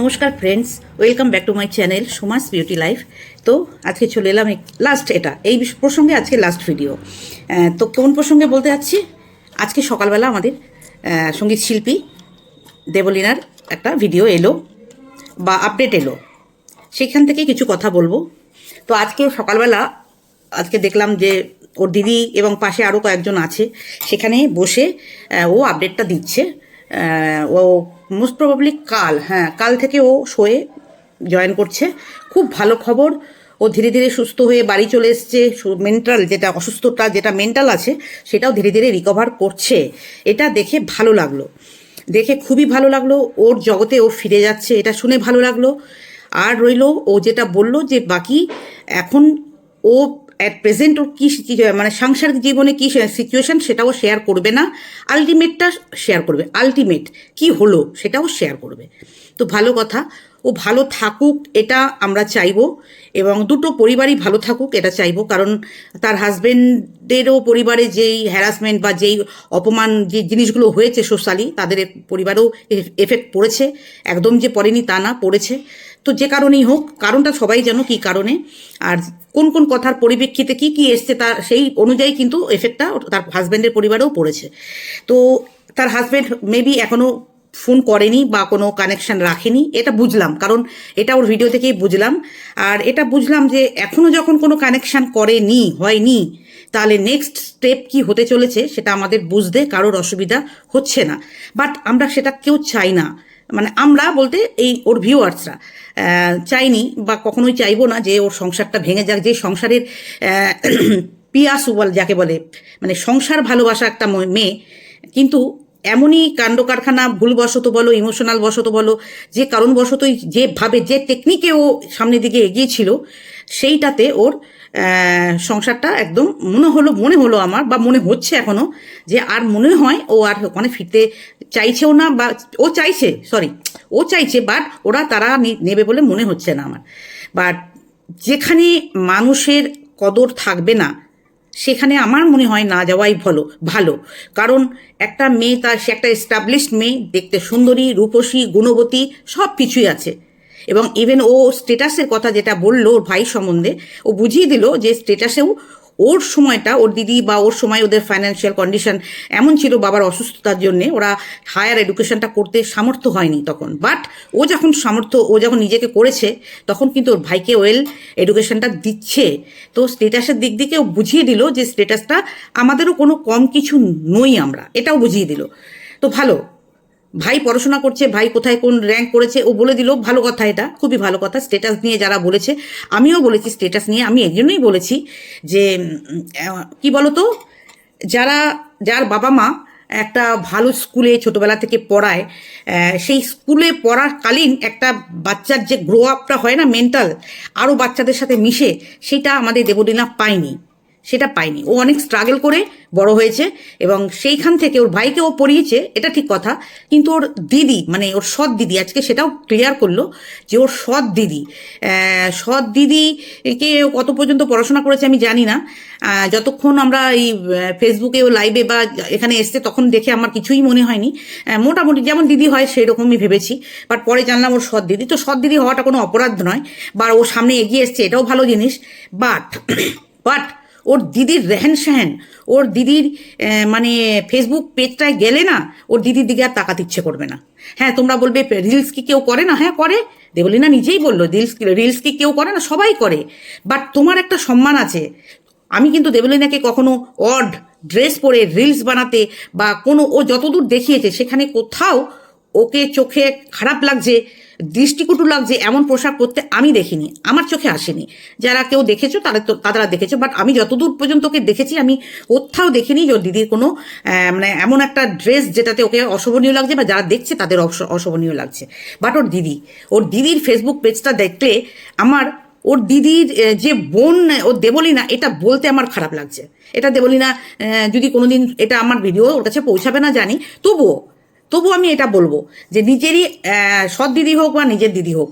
নমস্কার friends welcome back to my channel Soma's beauty life তো আজকে চলে এলাম লাস্ট এটা, এই প্রসঙ্গে আজকে লাস্ট ভিডিও তো কোন প্রসঙ্গে বলতে যাচ্ছি? আজকে সকালবেলা আমাদের সংগীত শিল্পী দেবলীনার একটা ভিডিও এলো, বা আপডেট এলো। সেখান থেকে কিছু কথা বলব। তো আজকে সকালবেলা, আজকে দেখলাম যে ওর দিদি এবং পাশে আরও কয়েকজন আছে, সেখানে বসে ও আপডেটটা দিচ্ছে। ও মোস্ট প্রবাবলি কাল হ্যাঁ কাল থেকে ও শোয়ে জয়েন করছে। খুব ভালো খবর। ও ধীরে ধীরে সুস্থ হয়ে বাড়ি চলে এসছে। মেন্টাল যেটা অসুস্থতা, যেটা মেন্টাল আছে, সেটাও ধীরে ধীরে রিকভার করছে। এটা দেখে ভালো লাগল। দেখে খুবই ভালো লাগল। ওর জগতে ও ফিরে যাচ্ছে, এটা শুনে ভালো লাগল। আর রইল, ও যেটা বলল যে, বাকি এখন ও অ্যাট প্রেজেন্ট ওর কী মানে সাংসারিক জীবনে কী সিচুয়েশন সেটাও শেয়ার করবে না। আলটিমেটটা শেয়ার করবে। আলটিমেট কি হলো সেটাও শেয়ার করবে। তো ভালো কথা। ও ভালো থাকুক, এটা আমরা চাইব। এবং দুটো পরিবারই ভালো থাকুক, এটা চাইব। কারণ তার হাজবেন্ডেরও পরিবারে যেই হ্যারাসমেন্ট বা যেই অপমান, যে জিনিসগুলো হয়েছে সোশ্যালি তাদের পরিবারেও এফেক্ট পড়েছে। একদম যে পড়েনি তা না, পড়েছে। তো যে কারণেই হোক, কারণটা সবাই জানো কি কারণে। আর কোন কোন কথার পরিপ্রেক্ষিতে কি কি এসছে তার সেই অনুযায়ী কিন্তু এফেক্টটা তার হাজব্যান্ডের পরিবারেও পড়েছে। তো তার হাজব্যান্ড মেবি এখনও ফোন করেনি বা কোনো কানেকশন রাখেনি, এটা বুঝলাম। কারণ এটা ওর ভিডিও থেকেই বুঝলাম। আর এটা বুঝলাম যে এখনও যখন কোনো কানেকশন করেনি, হয়নি, তাহলে নেক্সট স্টেপ কি হতে চলেছে সেটা আমাদের বুঝতে কারোর অসুবিধা হচ্ছে না। বাট আমরা সেটা কেউ চাই না। মানে আমরা বলতে এই ওর ভিউয়ার্সরা চাইনি বা কখনোই চাইব না যে ওর সংসারটা ভেঙে যাক, যে সংসারের পিয়াসু বল যাকে বলে মানে সংসার ভালোবাসা একটা মেয়ে, কিন্তু এমনই কাণ্ড কারখানা ভুলবশত বলো ইমোশনাল বশত বলো, যে কারণবশতই যেভাবে যে টেকনিকে ও সামনের দিকে এগিয়েছিল সেইটাতে ওর সংসারটা একদম মনে হলো মনে হলো আমার বা মনে হচ্ছে এখনও যে আর মনে হয় ও আর ওখানে ফিরতে চাইছেও না বা ও চাইছে সরি ও চাইছে বাট ওরা তারা নেবে বলে মনে হচ্ছে না আমার। বাট যেখানে মানুষের কদর থাকবে না, সেখানে আমার মনে হয় না যাওয়াই ভালো ভালো। কারণ একটা মেয়ে তার, সে একটা এস্টাবলিশড মেয়ে, দেখতে সুন্দরী, রূপসী, গুণবতী সব কিছুই আছে। এবং ইভেন ও স্টেটাসের কথা যেটা বলল ওর ভাই সম্বন্ধে, ও বুঝিয়ে দিল যে স্টেটাসেও ওর সময়টা, ওর দিদি বা ওর সময় ওদের ফাইন্যান্সিয়াল কন্ডিশন এমন ছিল বাবার অসুস্থতার জন্যে, ওরা হায়ার এডুকেশনটা করতে সামর্থ্য হয়নি তখন। বাট ও যখন সামর্থ্য, ও যখন নিজেকে করেছে, তখন কিন্তু ওর ভাইকে ওয়েল এডুকেশনটা দিচ্ছে। তো স্টেটাসের দিক দিকে ও বুঝিয়ে দিল যে স্টেটাসটা আমাদেরও কোনো কম কিছু নই আমরা, এটাও বুঝিয়ে দিল। তো ভালো ভাই পড়াশোনা করছে, ভাই কোথায় কোন র্যাঙ্ক করেছে, ও বলে দিল, ভালো কথা এটা, খুবই ভালো কথা স্টেটাস নিয়ে যারা বলেছে, আমিও বলেছি স্টেটাস নিয়ে, আমি এই জন্যই বলেছি যে কি বলতো, যারা, যার বাবা মা একটা ভালো স্কুলে ছোটবেলা থেকে পড়ায় সেই স্কুলে পড়াকালীন একটা বাচ্চার যে গ্রো আপটা হয় না মেন্টাল আরও বাচ্চাদের সাথে মিশে, সেটা আমাদের দেবলীনা পায়নি। সেটা পায়নি। ও অনেক স্ট্রাগল করে বড় হয়েছে এবং সেইখান থেকে ওর ভাইকে ও পড়িয়েছে, এটা ঠিক কথা। কিন্তু ওর দিদি মানে ওর সৎ দিদি, আজকে সেটাও ক্লিয়ার করল যে ওর সৎ দিদি সৎ দিদিকে কত পর্যন্ত পড়াশোনা করেছে আমি জানি না। যতক্ষণ আমরা এই ফেসবুকে ও লাইভে বা এখানে এসছে তখন দেখে আমার কিছুই মনে হয়নি। মোটামুটি যেমন দিদি হয় সেই রকমই ভেবেছি বাট পরে জানলাম ওর সৎ দিদি। তো সৎ দিদি হওয়াটা কোনো অপরাধ নয়, বা ও সামনে এগিয়ে এসছে, এটাও ভালো জিনিস। বাট বাট ওর দিদির রেহেন সেহেন, ওর দিদির মানে ফেসবুক পেজটায় গেলে না, ওর দিদির দিকে আর তাকাতে ইচ্ছে করবে না। হ্যাঁ তোমরা বলবে রিলস কি কেউ করে না? হ্যাঁ করে। দেবলিনা নিজেই বলল রিলস রিলস কি কেউ করে না? সবাই করে। বাট তোমার একটা সম্মান আছে। আমি কিন্তু দেবলিনাকে কখনো অড ড্রেস পরে রিলস বানাতে বা কোনো, ও যতদূর দেখিয়েছে, সেখানে কোথাও ওকে চোখে খারাপ লাগছে দৃষ্টিকটু লাগছে এমন পোশাক পরতে আমি দেখিনি, আমার চোখে আসেনি। যারা কেউ দেখেছ, তারা তো তারা দেখেছ বাট আমি যতদূর পর্যন্ত ওকে দেখেছি, আমি কোথাও দেখিনি যে দিদির কোনো মানে এমন একটা ড্রেস যেটাতে ওকে অশোভনীয় লাগছে বা যারা দেখছে তাদের অশ- অশোভনীয় লাগছে। বাট ওর দিদি, ওর দিদির ফেসবুক পেজটা দেখলে আমার, ওর দিদির যে বোন, ওর দেবলিনা, এটা বলতে আমার খারাপ লাগছে। এটা দেবলিনা যদি কোনোদিন এটা আমার ভিডিও ওর কাছে পৌঁছাবে না জানি, তবুও তবু আমি এটা বলব যে নিজেরই সৎ দিদি হোক বা নিজের দিদি হোক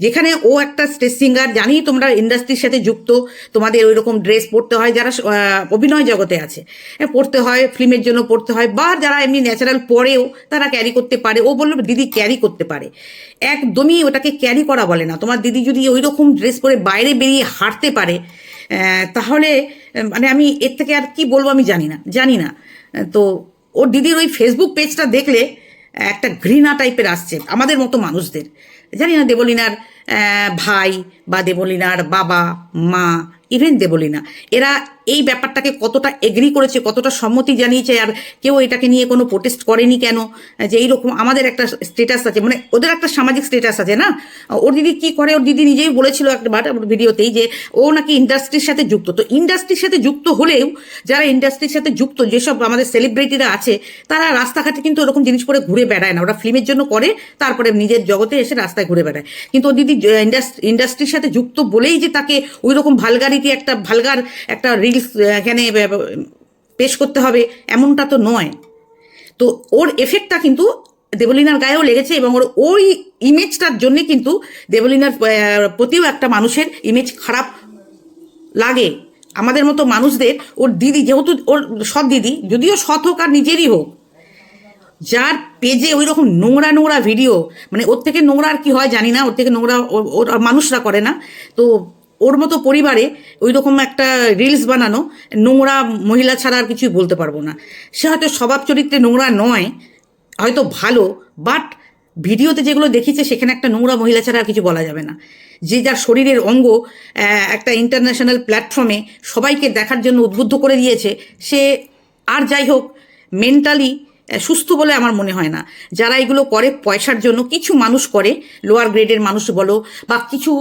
যেখানে ও একটা স্টেজ সিঙ্গার জানি তোমরা ইন্ডাস্ট্রির সাথে যুক্ত তোমাদের ওই রকম ড্রেস পরতে হয় যারা অভিনয় জগতে আছে হ্যাঁ, পড়তে হয় ফিল্মের জন্য পড়তে হয় বা যারা এমনি ন্যাচারাল পরেও তারা ক্যারি করতে পারে ও বলল দিদি ক্যারি করতে পারে। একদমই ওটাকে ক্যারি করা বলে না তোমার দিদি যদি ওই রকম ড্রেস পরে বাইরে বেরিয়ে হাঁটতে পারে তাহলে মানে আমি এর থেকে আর কি বলব আমি জানি না জানি না। তো ওর দিদির ওই ফেসবুক পেজটা দেখলে একটা ঘৃণা টাইপের আসছে আমাদের মতো মানুষদের। জানি না দেবলিনার ভাই বা দেবলিনার বাবা, মা ইভেন দেবলিনা, এরা এই ব্যাপারটাকে কতটা এগ্রি করেছে, কতটা সম্মতি জানিয়েছে, আর কেউ এটাকে নিয়ে কোনো প্রোটেস্ট করেনি কেন? যে এইরকম আমাদের একটা স্টেটাস আছে মানে ওদের একটা সামাজিক স্টেটাস আছে না? ওর দিদি কি করে? ওর দিদি নিজেই বলেছিল একবার ওর ভিডিওতেই যে ও নাকি ইন্ডাস্ট্রির সাথে যুক্ত। তো ইন্ডাস্ট্রির সাথে যুক্ত হলেও, যারা ইন্ডাস্ট্রির সাথে যুক্ত, যেসব আমাদের সেলিব্রিটিরা আছে, তারা রাস্তাঘাটে কিন্তু ওরকম জিনিস করে ঘুরে বেড়ায় না। ওরা ফিল্মের জন্য করে, তারপরে নিজের জগতে এসে রাস্তায় ঘুরে বেড়ায়। কিন্তু ও দিদি ইন্ডাস্ট্রির সাথে যুক্ত বলেই যে তাকে ওই রকম ভালগারিটি একটা ভালগার একটা রিলস এখানে পেশ করতে হবে, এমনটা তো নয়। তো ওর এফেক্টটা কিন্তু দেবলিনার গায়েও লেগেছে এবং ওর ওই ইমেজটার জন্য কিন্তু দেবলিনার প্রতিও একটা মানুষের ইমেজ খারাপ লাগে। আমাদের মতো মানুষদের ওর দিদি যেহেতু, ওর সৎ দিদি, যদিও সৎ হোক আর নিজেরই হোক যার পেজে ওই রকম নোংরা নোংরা ভিডিও মানে ওর থেকে নোংরা আর কি হয় জানি না, ওর থেকে নোংরা ওর- মানুষরা করে না। তো ওর মতো পরিবারে ওই রকম একটা রিলস বানানো, নোংরা মহিলা ছাড়া আর কিছুই বলতে পারব না। সে হয়তো স্বভাব চরিত্রে নোংরা নয়, হয়তো ভালো বাট ভিডিওতে যেগুলো দেখিয়েছে সেখানে একটা নোংরা মহিলা ছাড়া আর কিছু বলা যাবে না। যে যার শরীরের অঙ্গ একটা ইন্টারন্যাশনাল প্ল্যাটফর্মে সবাইকে দেখার জন্য উদ্বুদ্ধ করে দিয়েছে, সে আর যাই হোক মেন্টালি সুস্থ বলে আমার মনে হয় না। যারা এগুলো করে, পয়সার জন্য কিছু মানুষ করে লোয়ার গ্রেডের মানুষ বলো, বা কিছু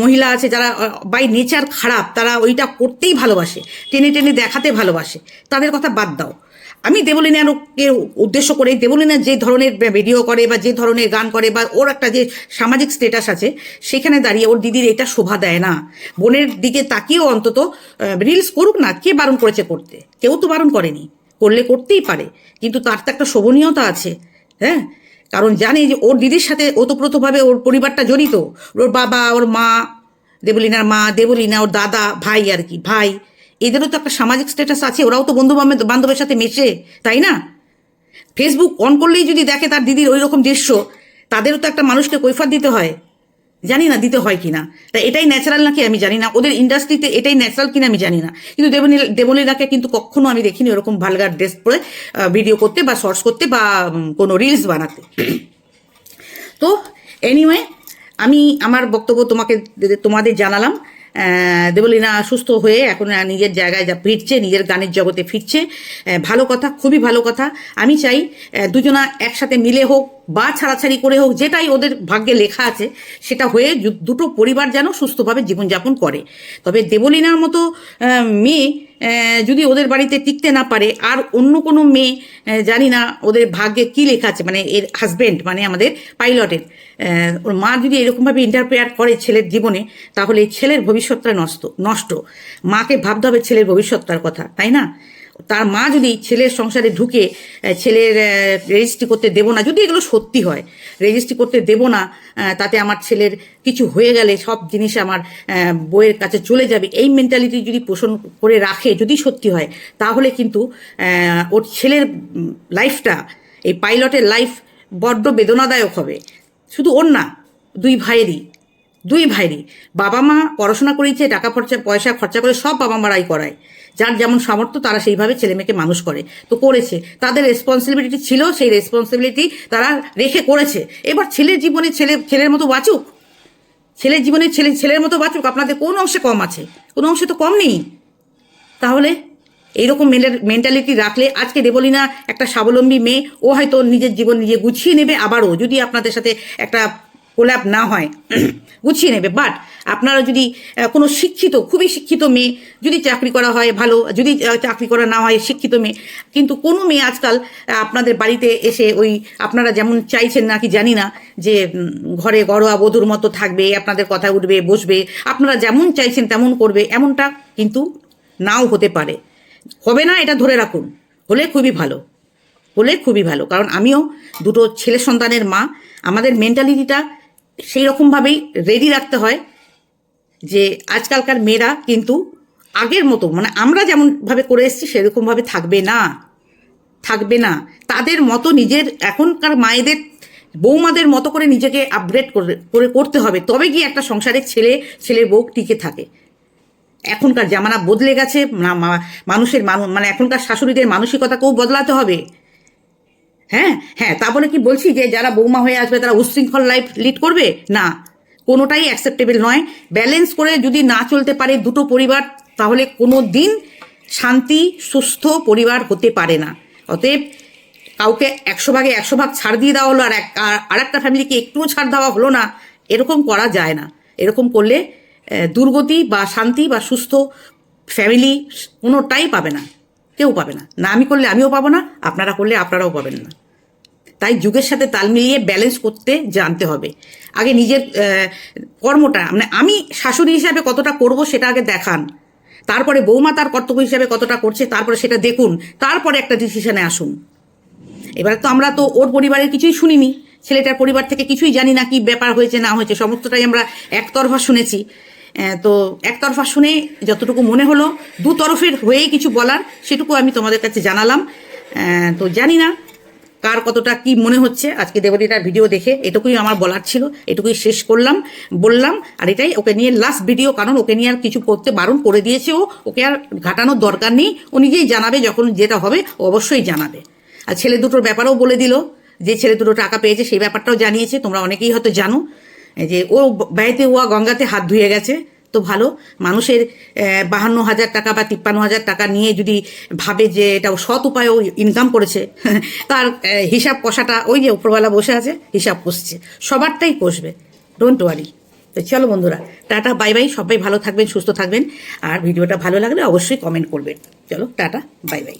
মহিলা আছে যারা বাই নেচার খারাপ, তারা ওইটা করতেই ভালোবাসে, টেনে টেনে দেখাতে ভালোবাসে, তাদের কথা বাদ দাও। আমি দেবলিনাকে উদ্দেশ্য করে দেবলীনা যে ধরনের ভিডিও করে বা যে ধরনের গান করে বা ওর একটা যে সামাজিক স্টেটাস আছে, সেখানে দাঁড়িয়ে ওর দিদির এটা শোভা দেয় না। বোনের দিকে তাকিয়েও অন্তত রিলস করুক না, কে বারণ করেছে করতে? কেউ তো বারণ করেনি। করলে করতেই পারে। কিন্তু তার তো একটা শোভনীয়তা আছে হ্যাঁ? কারণ জানে যে ওর দিদির সাথে ওতপ্রোতভাবে ওর পরিবারটা জড়িত। ওর বাবা, ওর মা, দেবলিনার মা, দেবলিনা, ওর দাদা, ভাই আর কি, ভাই। এদেরও তো একটা সামাজিক স্ট্যাটাস আছে, ওরাও তো বন্ধু বান্ধব- বান্ধবের সাথে মেশে, তাই না? ফেসবুক অন করলেই যদি দেখে তার দিদির ওই রকম দৃশ্য, তাদেরও তো একটা মানুষকে কৈফাত দিতে হয়। জানি না দিতে হয় কিনা। তা এটাই ন্যাচারাল নাকি আমি জানি না। ওদের ইন্ডাস্ট্রিতে এটাই ন্যাচারাল কিনা আমি জানি না। কিন্তু দেবনী দেবলীলাকে কিন্তু কখনো আমি দেখিনি ওরকম ভালগার ড্রেস পরে ভিডিও করতে বা শর্টস করতে বা কোনো রিলস বানাতে। তো এনিওয়ে আমি আমার বক্তব্য তোমাকে তোমাদের জানালাম। দেবলীনা সুস্থ হয়ে এখন নিজের জায়গায় যা ফিরছে, নিজের গানের জগতে ফিরছে। ভালো কথা, খুবই ভালো কথা। আমি চাই দুজনা একসাথে মিলে হোক বা ছাড়াছাড়ি করে হোক, যেটাই ওদের ভাগ্যে লেখা আছে, সেটা হয়ে দুটো পরিবার যেন সুস্থভাবে জীবনযাপন করে। তবে দেবলীনার মতো মেয়ে যদি ওদের বাড়িতে টিকতে না পারে, আর অন্য কোনো মেয়ে জানি না ওদের ভাগ্যে কি লেখা আছে মানে এর হাজবেন্ড মানে আমাদের পাইলটের ওর মা যদি এরকমভাবে ইন্টারফেয়ার করে ছেলের জীবনে, তাহলে ছেলের ভবিষ্যৎটা নষ্ট নষ্ট। মাকে ভাবতে হবে ছেলের ভবিষ্যৎটার কথা, তাই না? তার মা যদি ছেলের সংসারে ঢুকে ছেলের রেজিস্ট্রি করতে দেবো না, যদি এগুলো সত্যি হয় রেজিস্ট্রি করতে দেবো না তাতে আমার ছেলের কিছু হয়ে গেলে সব জিনিস আমার বইয়ের কাছে চলে যাবে। এই মেন্টালিটি যদি পোষণ করে রাখে, যদি সত্যি হয়, তাহলে কিন্তু ওর ছেলের লাইফটা এই পাইলটের লাইফ বড্ড বেদনাদায়ক হবে। শুধু ওর না, দুই ভাইয়েরই, দুই ভাইরই। বাবা মা পড়াশোনা করিয়েছে টাকা খরচা, পয়সা খরচা করে সব বাবা মারাই করায়। যার যেমন সামর্থ্য, তারা সেইভাবে ছেলে মেয়েকে মানুষ করে। তো করেছে। তাদের রেসপন্সিবিলিটি ছিল, সেই রেসপন্সিবিলিটি তারা রেখে করেছে। এবার ছেলের জীবনে ছেলে, ছেলের মতো বাঁচুক? ছেলের জীবনে ছেলে, ছেলের মতো বাঁচুক? আপনাদের কোন অংশে কম আছে? কোন অংশে তো কম নেই। তাহলে এইরকম মেন্টালিটি রাখলে আজকে দেবলিনা একটা স্বাবলম্বী মেয়ে, ও হয়তো নিজের জীবন নিজে গুছিয়ে নেবে আবারও। যদি আপনাদের সাথে একটা কোল্যাপ না হয়, গুছিয়ে নেবে। বাট আপনারা যদি কোনো শিক্ষিত, খুবই শিক্ষিত মেয়ে যদি চাকরি করা হয়, ভালো, যদি চাকরি করা না হয়, শিক্ষিত মেয়ে, কিন্তু কোনো মেয়ে আজকাল আপনাদের বাড়িতে এসে ওই আপনারা যেমন চাইছেন নাকি জানি না যে ঘরে ঘরোয়া বধুর মতো থাকবে, আপনাদের কথা উঠবে, বসবে, আপনারা যেমন চাইছেন তেমন করবে, এমনটা কিন্তু নাও হতে পারে। হবে না, এটা ধরে রাখুন। হলে খুবই ভালো। হলে খুবই ভালো। কারণ আমিও দুটো ছেলে সন্তানের মা, আমাদের মেন্টালিটিটা সেই রকমভাবেই রেডি রাখতে হয় যে আজকালকার মেয়েরা কিন্তু আগের মতো মানে আমরা যেমনভাবে করে এসেছি সেরকমভাবে থাকবে না থাকবে না। তাদের মতো নিজের এখনকার মায়েদের, বৌমাদের মতো করে নিজেকে আপগ্রেড করে করে করতে হবে। তবে গিয়ে একটা সংসারের ছেলে, ছেলের বউ টিকে থাকে। এখনকার জামানা বদলে গেছে মানুষের মানে এখনকার শাশুড়িদের মানসিকতাকেও বদলাতে হবে। হ্যাঁ হ্যাঁ তা বলে কি বলছি যে যারা বৌমা হয়ে আসবে তারা উশৃঙ্খল লাইফ লিড করবে? না, কোনোটাই অ্যাকসেপ্টেবল নয়। ব্যালেন্স করে যদি না চলতে পারে দুটো পরিবার, তাহলে কোনো দিন শান্তি, সুস্থ পরিবার হতে পারে না। অতএব কাউকে একশো ভাগে একশো ভাগ ছাড় দিয়ে দেওয়া হলো আর এক, আর একটা ফ্যামিলিকে একটুও ছাড় দেওয়া হলো না, এরকম করা যায় না। এরকম করলে দুর্গতি বা শান্তি বা সুস্থ ফ্যামিলি কোনোটাই পাবে না। কেউ পাবে না। না আমি করলে আমিও পাবো না, আপনারা করলে আপনারাও পাবেন না। তাই যুগের সাথে তাল মিলিয়ে ব্যালেন্স করতে জানতে হবে। আগে নিজের কর্মটা মানে আমি শাশুড়ি হিসাবে কতটা করব সেটা আগে দেখান। তারপরে বৌমা তার কর্তব্য হিসাবে কতটা করছে, তারপরে সেটা দেখুন। তারপরে একটা ডিসিশনে আসুন। এবার তো আমরা তো ওর পরিবারের কিছুই শুনিনি। ছেলেটার পরিবার থেকে কিছুই জানি না কি ব্যাপার হয়েছে, না হয়েছে, সমস্তটাই আমরা একতরফা শুনেছি। তো একতরফা শুনে যতটুকু মনে হলো, দু তরফের হয়েই কিছু বলার, সেটুকু আমি তোমাদের কাছে জানালাম। তো জানি না কার কতটা কি মনে হচ্ছে। আজকে দেবলীটার ভিডিও দেখে এটুকুই আমার বলার ছিল, এটুকুই শেষ করলাম, বললাম, আর এটাই ওকে নিয়ে লাস্ট ভিডিও কারণ ওকে নিয়ে আর কিছু করতে বারণ করে দিয়েছে ও, ওকে আর ঘাটানোর দরকার নেই। ও নিজেই জানাবে যখন যেটা হবে অবশ্যই জানাবে। আর ছেলে দুটোর ব্যাপারেও বলে দিল, যে ছেলে দুটো টাকা পেয়েছে, সেই ব্যাপারটাও জানিয়েছে, তোমরা অনেকেই হয়তো জানো। যে ও ব্যয়তে ওয়া গঙ্গাতে হাত ধুয়ে গেছে, তো ভালো। মানুষের বাহান্ন হাজার টাকা বা তিপ্পান্ন হাজার টাকা নিয়ে যদি ভাবে যে এটা সৎ উপায়েও ইনকাম করেছে, তার হিসাব কষাটা ওই যে উপরওয়ালা বসে আছে, হিসাব কষছে। সবারটাই কষবে ডোন্ট ওয়ারি তো চলো বন্ধুরা, টাটা বাই বাই সবাই ভালো থাকবেন, সুস্থ থাকবেন। আর ভিডিওটা ভালো লাগলে অবশ্যই কমেন্ট করবেন। চলো, টাটা বাই বাই